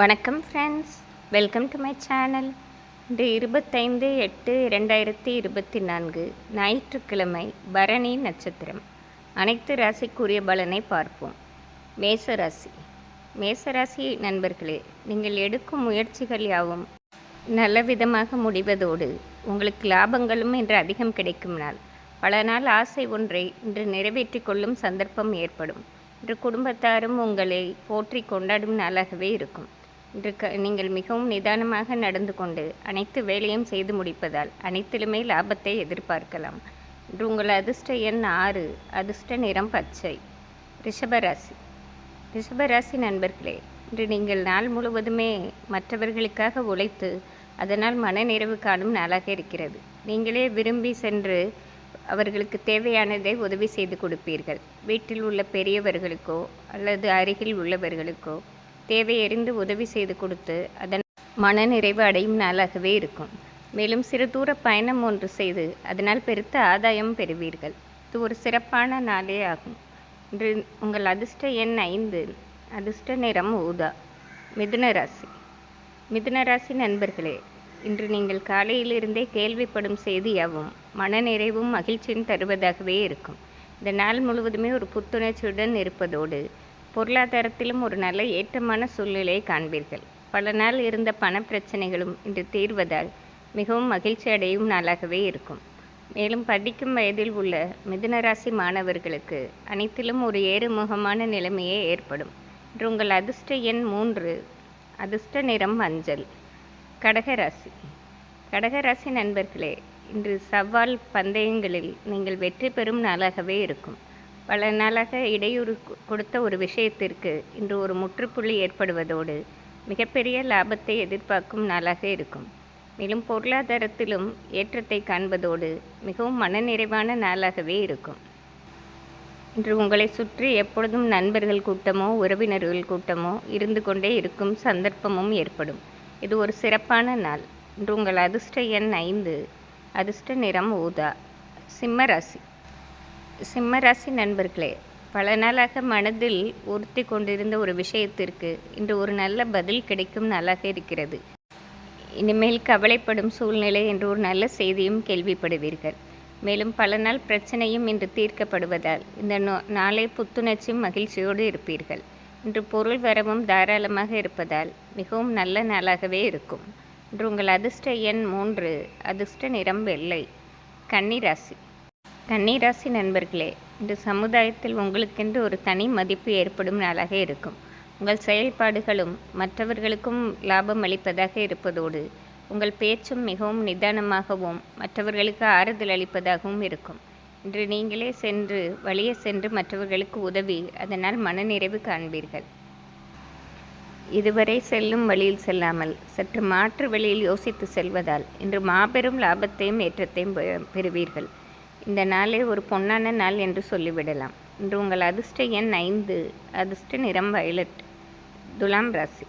வணக்கம் friends welcome to my channel இன்று இருபத்தைந்து எட்டு இரண்டாயிரத்தி இருபத்தி நான்கு ஞாயிற்றுக்கிழமை பரணி நட்சத்திரம். அனைத்து ராசிக்குரிய பலனை பார்ப்போம். மேச மேசராசி மேச நண்பர்களே நீங்கள் எடுக்கும் முயற்சிகள் யாவும் நல்ல விதமாக முடிவதோடு உங்களுக்கு லாபங்களும் இன்று அதிகம் கிடைக்கும் நாள். பல நாள் ஆசை ஒன்றை இன்று நிறைவேற்றிக் கொள்ளும் சந்தர்ப்பம் ஏற்படும். இன்று குடும்பத்தாரும் உங்களை போற்றி கொண்டாடும் நாளாகவே இருக்கும். இன்று க நீங்கள் மிகவும் நிதானமாக நடந்து கொண்டு அனைத்து வேலையும் செய்து முடிப்பதால் அனைத்திலுமே லாபத்தை எதிர்பார்க்கலாம். இன்று உங்கள் அதிர்ஷ்ட எண் ஆறு அதிர்ஷ்ட நிறம் பச்சை. ரிஷபராசி. ரிஷபராசி நண்பர்களே இன்று நீங்கள் நாள் முழுவதுமே மற்றவர்களுக்காக உழைத்து அதனால் மனநிறைவு காணும் நாளாக இருக்கிறது. நீங்களே விரும்பி சென்று அவர்களுக்கு தேவையானதை உதவி செய்து கொடுப்பீர்கள். வீட்டில் உள்ள பெரியவர்களுக்கோ அல்லது அருகில் உள்ளவர்களுக்கோ தேவையறிந்து உதவி செய்து கொடுத்து அதன் மனநிறைவு அடையும் நாளாகவே இருக்கும். மேலும் சிறு தூர பயணம் ஒன்று செய்து அதனால் பெருத்த ஆதாயம் பெறுவீர்கள். இது ஒரு சிறப்பான நாளே ஆகும். இன்று உங்கள் அதிர்ஷ்ட எண் ஐந்து அதிர்ஷ்ட நிறம் ஊதா மிதுன ராசி. மிதுன ராசி நண்பர்களே இன்று நீங்கள் காலையிலிருந்தே கேள்விப்படும் செய்தியாகவும் மனநிறைவும் மகிழ்ச்சியும் தருவதாகவே இருக்கும். இந்த நாள் முழுவதுமே ஒரு புத்துணர்ச்சியுடன் இருப்பதோடு பொருளாதாரத்திலும் ஒரு நல்ல ஏற்றமான சூழ்நிலையை காண்பீர்கள். பல நாள் இருந்த பண பிரச்சனைகளும் இன்று தீர்வதால் மிகவும் மகிழ்ச்சி அடையும் நாளாகவே இருக்கும். மேலும் படிக்கும் வயதில் உள்ள மிதுனராசி மாணவர்களுக்கு அனைத்திலும் ஒரு ஏறுமுகமான நிலைமையே ஏற்படும். இன்று உங்கள் அதிர்ஷ்ட எண் மூன்று அதிர்ஷ்ட நிறம் மஞ்சள். கடகராசி கடகராசி நண்பர்களே இன்று சவால் பந்தயங்களில் நீங்கள் வெற்றி பெறும் நாளாகவே இருக்கும். பல நாளாக இடையூறு கொடுத்த ஒரு விஷயத்திற்கு இன்று ஒரு முற்றுப்புள்ளி ஏற்படுவதோடு மிகப்பெரிய லாபத்தை எதிர்பார்க்கும் நாளாக இருக்கும். மேலும் பொருளாதாரத்திலும் ஏற்றத்தை காண்பதோடு மிகவும் மனநிறைவான நாளாகவே இருக்கும். இன்று உங்களை சுற்றி எப்பொழுதும் நண்பர்கள் கூட்டமோ உறவினர்கள் கூட்டமோ இருந்து கொண்டே இருக்கும் சந்தர்ப்பமும் ஏற்படும். இது ஒரு சிறப்பான நாள். இன்று உங்கள் அதிர்ஷ்ட எண் ஐந்து அதிர்ஷ்ட நிறம் ஊதா சிம்ம ராசி. சிம்மராசி நண்பர்களே பல நாளாக மனதில் உறுத்தி கொண்டிருந்த ஒரு விஷயத்திற்கு இன்று ஒரு நல்ல பதில் கிடைக்கும் நாளாக இருக்கிறது. இனிமேல் கவலைப்படும் சூழ்நிலை என்று ஒரு நல்ல செய்தியும் கேள்விப்படுவீர்கள். மேலும் பல நாள் பிரச்சனையும் இன்று தீர்க்கப்படுவதால் இந்த நோ- நாளை புத்துணர்ச்சியும் மகிழ்ச்சியோடு இருப்பீர்கள். இன்று பொருள் வரவும் தாராளமாக இருப்பதால் மிகவும் நல்ல நாளாகவே இருக்கும். இன்று உங்கள் அதிர்ஷ்ட எண் மூன்று அதிர்ஷ்ட நிறம் வெள்ளை கன்னிராசி கன்னிராசி நண்பர்களே இன்று சமுதாயத்தில் உங்களுக்கென்று ஒரு தனி மதிப்பு ஏற்படும் நாளாக இருக்கும். உங்கள் செயல்பாடுகளும் மற்றவர்களுக்கும் லாபம் அளிப்பதாக இருப்பதோடு உங்கள் பேச்சும் மிகவும் நிதானமாகவும் மற்றவர்களுக்கு ஆறுதல் அளிப்பதாகவும் இருக்கும். இன்று நீங்களே சென்று வழியே சென்று மற்றவர்களுக்கு உதவி அதனால் மனநிறைவு காண்பீர்கள். இதுவரை செல்லும் வழியில் செல்லாமல் சற்று மாற்று வழியில் யோசித்து செல்வதால் இன்று மாபெரும் லாபத்தையும் ஏற்றத்தையும் பெ- பெறுவீர்கள். இந்த நாளை ஒரு பொன்னான நாள் என்று சொல்லிவிடலாம். இன்று உங்கள் அதிர்ஷ்ட எண் ஐந்து அதிர்ஷ்ட நிறம் வயலட் துலாம் ராசி.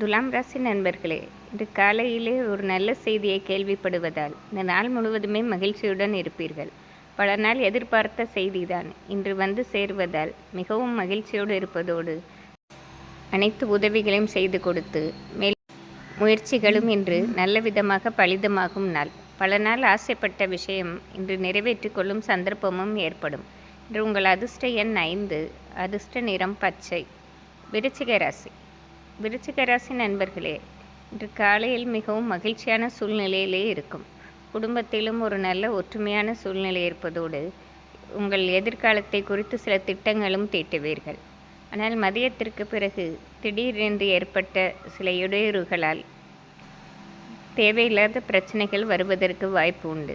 துலாம் ராசி நண்பர்களே இன்று காலையிலே ஒரு நல்ல செய்தியை கேள்விப்படுவதால் இந்த நாள் முழுவதுமே மகிழ்ச்சியுடன் இருப்பீர்கள். பல நாள் எதிர்பார்த்த செய்திதான். இன்று வந்து சேருவதால் மிகவும் மகிழ்ச்சியோடு இருப்பதோடு அனைத்து உதவிகளையும் செய்து கொடுத்து மேல் முயற்சிகளும் இன்று நல்ல விதமாக பலிதமாகும் நாள். பல நாள் ஆசைப்பட்ட விஷயம் இன்று நிறைவேற்றிக் கொள்ளும் சந்தர்ப்பமும் ஏற்படும். இன்று உங்கள் அதிர்ஷ்ட எண் ஐந்து அதிர்ஷ்ட நிறம் பச்சை. விருச்சிக ராசி. விருச்சிக ராசி நண்பர்களே இன்று காலையில் மிகவும் மகிழ்ச்சியான சூழ்நிலையிலே இருக்கும். குடும்பத்திலும் ஒரு நல்ல ஒற்றுமையான சூழ்நிலை இருப்பதோடு உங்கள் எதிர்காலத்தை குறித்து சில திட்டங்களும் தீட்டுவீர்கள். ஆனால் மதியத்திற்கு பிறகு திடீரென்று ஏற்பட்ட சில இடையூறுகளால் தேவையில்லாத பிரச்சனைகள் வருவதற்கு வாய்ப்பு உண்டு.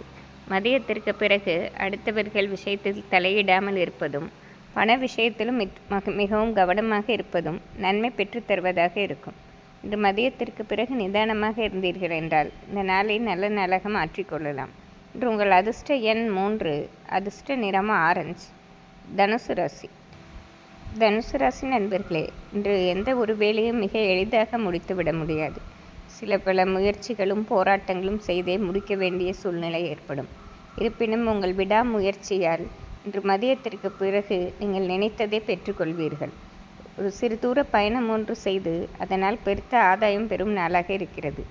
மதியத்திற்கு பிறகு அடுத்தவர்கள் விஷயத்தில் தலையிடாமல் இருப்பதும் பண விஷயத்திலும் மிகவும் கவனமாக இருப்பதும் நன்மை பெற்றுத் தருவதாக இருக்கும். இன்று மதியத்திற்கு பிறகு நிதானமாக இருந்தீர்கள் என்றால் இந்த நாளை நல்ல நாளாக மாற்றிக்கொள்ளலாம் இன்று உங்கள் அதிர்ஷ்ட எண் மூன்று அதிர்ஷ்ட நிறம் ஆரஞ்சு தனுசு ராசி. தனுசு ராசி நண்பர்களே இன்று எந்த ஒரு வேலையும் மிக எளிதாக முடித்துவிட முடியாது. சில பல முயற்சிகளும் போராட்டங்களும் செய்தே முடிக்க வேண்டிய சூழ்நிலை ஏற்படும். இருப்பினும் உங்கள் விடாமுயற்சியால் இன்று மதியத்திற்கு பிறகு நீங்கள் நினைத்ததை பெற்றுக்கொள்வீர்கள். ஒரு சிறு தூர பயணம் ஒன்று செய்து அதனால் பெருத்த ஆதாயம் பெறும் நாளாக இருக்கிறது.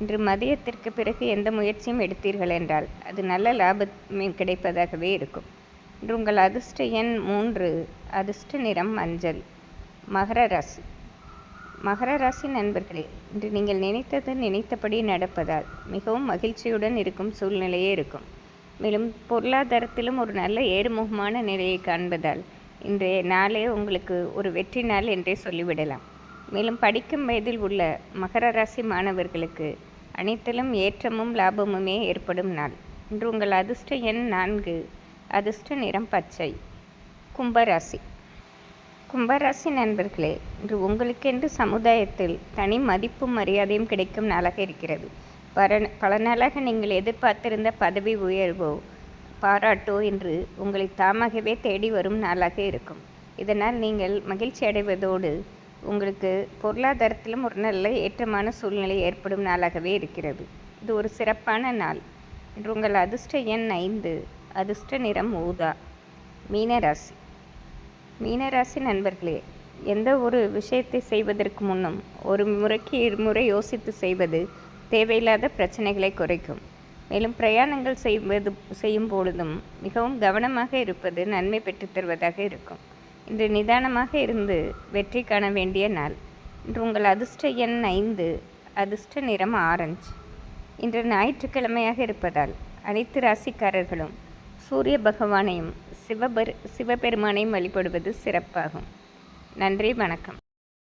இன்று மதியத்திற்கு பிறகு எந்த முயற்சியும் எடுத்தீர்கள் என்றால் அது நல்ல லாபம் கிடைப்பதாகவே இருக்கும். இன்று உங்கள் அதிர்ஷ்ட எண் மூன்று அதிர்ஷ்ட நிறம் மஞ்சள் மகர ராசி. மகர ராசி நண்பர்களே இன்று நீங்கள் நினைத்தது நினைத்தபடி நடப்பதால் மிகவும் மகிழ்ச்சியுடன் இருக்கும் சூழ்நிலையே இருக்கும். மேலும் பொருளாதாரத்திலும் ஒரு நல்ல ஏறுமுகமான நிலையை காண்பதால் இன்றைய நாளே உங்களுக்கு ஒரு வெற்றி நாள் என்றே சொல்லிவிடலாம். மேலும் படிக்கும் வயதில் உள்ள மகர ராசி மாணவர்களுக்கு அனைத்திலும் ஏற்றமும் லாபமுமே ஏற்படும் நாள். இன்று உங்கள் அதிர்ஷ்ட எண் நான்கு அதிர்ஷ்ட நிறம் பச்சை கும்பராசி கும்பராசி நண்பர்களே இன்று உங்களுக்கென்று சமுதாயத்தில் தனி மதிப்பும் மரியாதையும் கிடைக்கும் நாளாக இருக்கிறது. பர பல நாளாக நீங்கள் எதிர்பார்த்திருந்த பதவி உயர்வோ பாராட்டோ என்று உங்களை தாமாகவே தேடி வரும் நாளாக இருக்கும். இதனால் நீங்கள் மகிழ்ச்சி அடைவதோடு உங்களுக்கு பொருளாதாரத்திலும் ஒரு நல்ல ஏற்றமான சூழ்நிலை ஏற்படும் நாளாகவே இருக்கிறது. இது ஒரு சிறப்பான நாள். இன்று உங்கள் அதிர்ஷ்ட எண் ஐந்து அதிர்ஷ்ட நிறம் ஊதா மீனராசி. மீனராசி நண்பர்களே எந்த ஒரு விஷயத்தை செய்வதற்கு முன்னும் ஒரு முறைக்கு இருமுறை யோசித்து செய்வது தேவையில்லாத பிரச்சனைகளை குறைக்கும். மேலும் பிரயாணங்கள் செய்வது செய்யும் பொழுதும் மிகவும் கவனமாக இருப்பது நன்மை பெற்றுத் தருவதாக இருக்கும். இன்று நிதானமாக இருந்து வெற்றி காண வேண்டிய நாள். இன்று உங்கள் அதிர்ஷ்ட எண் ஐந்து அதிர்ஷ்ட நிறம் ஆரஞ்சு. இன்று ஞாயிற்றுக்கிழமையாக இருப்பதால் அனைத்து ராசிக்காரர்களும் சூரிய பகவானையும் சிவபெரு சிவபெருமானை வழிபடுவது சிறப்பாகும். நன்றி வணக்கம்.